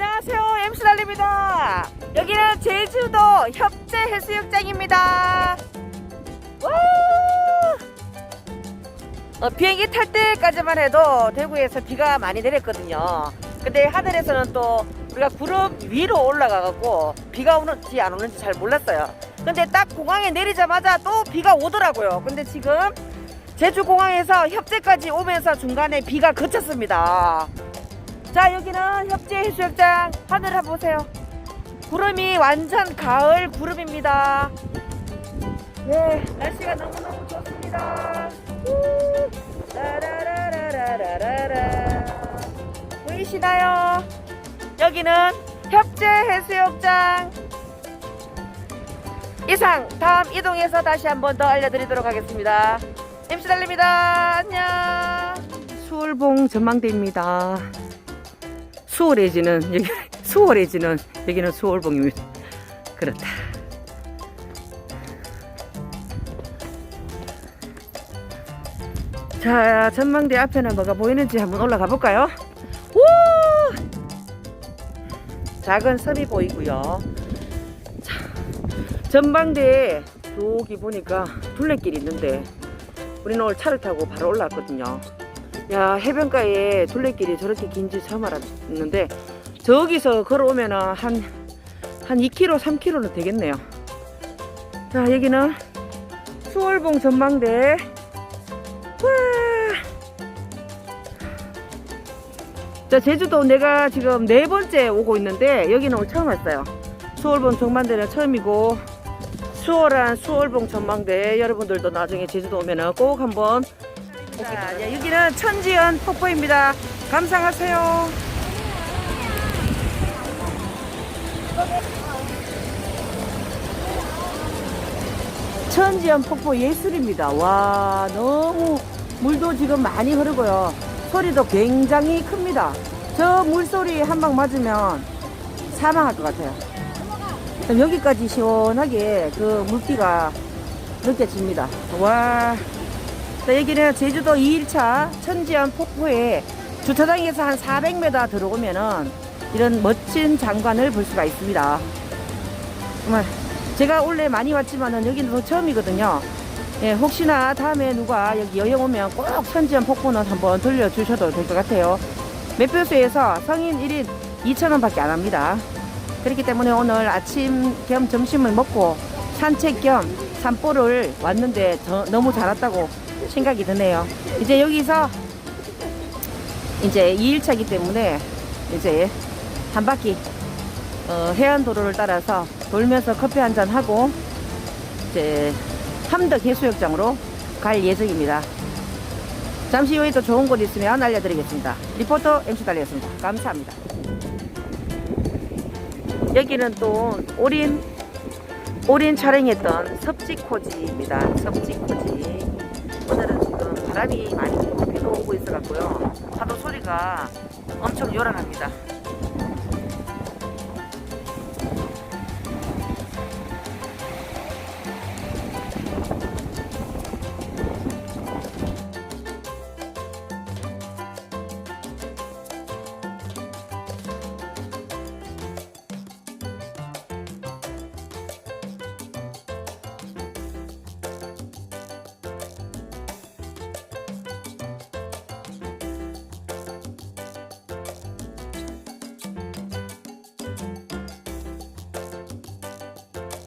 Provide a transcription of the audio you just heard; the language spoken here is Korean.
안녕하세요. MC 달립니다. 여기는 제주도 협재 해수욕장입니다. 와! 어, 비행기 탈 때까지만 해도 대구에서 비가 많이 내렸거든요. 근데 하늘에서는 또 우리가 구름 위로 올라가갖고 비가 오는지 안 오는지 잘 몰랐어요. 근데 딱 공항에 내리자마자 또 비가 오더라고요. 근데 지금 제주 공항에서 협재까지 오면서 중간에 비가 그쳤습니다. 자 여기는 협재 해수욕장 하늘 한번 보세요. 구름이 완전 가을 구름입니다. 네 날씨가 너무너무 좋습니다. 우, 라라라라라라라. 보이시나요? 여기는 협재 해수욕장. 이상 다음 이동해서 다시 한번 더 알려드리도록 하겠습니다. MC 달립니다. 안녕. 수월봉 전망대입니다 수월해지는 여기 수월해지는 여기는 수월봉입니다. 그렇다. 자 전망대 앞에는 뭐가 보이는지 한번 올라가 볼까요? 우! 작은 섬이 보이고요. 자, 전망대에 저기 보니까 둘레길이 있는데 우리는 오늘 차를 타고 바로 올라왔거든요. 야 해변가에 둘레길이 저렇게 긴지 처음 알았는데 저기서 걸어오면은 한, 한 2km, 3km는 되겠네요. 자, 여기는 수월봉 전망대. 와. 자, 제주도 내가 지금 네 번째 오고 있는데 여기는 오늘 처음 왔어요. 수월봉 전망대는 처음이고 수월한 수월봉 전망대 여러분들도 나중에 제주도 오면 은 꼭 한번 자, 야, 여기는 천지연 폭포입니다. 감상하세요. 천지연 폭포 예술입니다. 와, 너무 물도 지금 많이 흐르고요. 소리도 굉장히 큽니다. 저 물소리 한 방 맞으면 사망할 것 같아요. 여기까지 시원하게 그 물기가 느껴집니다. 와. 자, 여기는 제주도 2일차 천지연 폭포에 주차장에서 한 400m 들어오면은 이런 멋진 장관을 볼 수가 있습니다. 정말 제가 원래 많이 왔지만은 여기는 또 처음이거든요. 예, 혹시나 다음에 누가 여기 여행 오면 꼭 천지연 폭포는 한번 들려주셔도 될 것 같아요. 매표소에서 성인 1인 2,000원 밖에 안 합니다. 그렇기 때문에 오늘 아침 겸 점심을 먹고 산책 겸 산보를 왔는데 저- 너무 잘 왔다고 생각이 드네요. 이제 여기서 이제 2일차기 때문에 이제 한 바퀴 어, 해안도로를 따라서 돌면서 커피 한 잔 하고 이제 함덕 해수욕장으로 갈 예정입니다. 잠시 후에 또 좋은 곳 있으면 알려드리겠습니다. 리포터 MC 달리였습니다. 감사합니다. 여기는 또 올인 올인 촬영했던 섭지코지입니다. 섭지코지. 오늘은 지금 바람이 많이 불고 비도 오고 있어갖고요. 파도 소리가 엄청 요란합니다.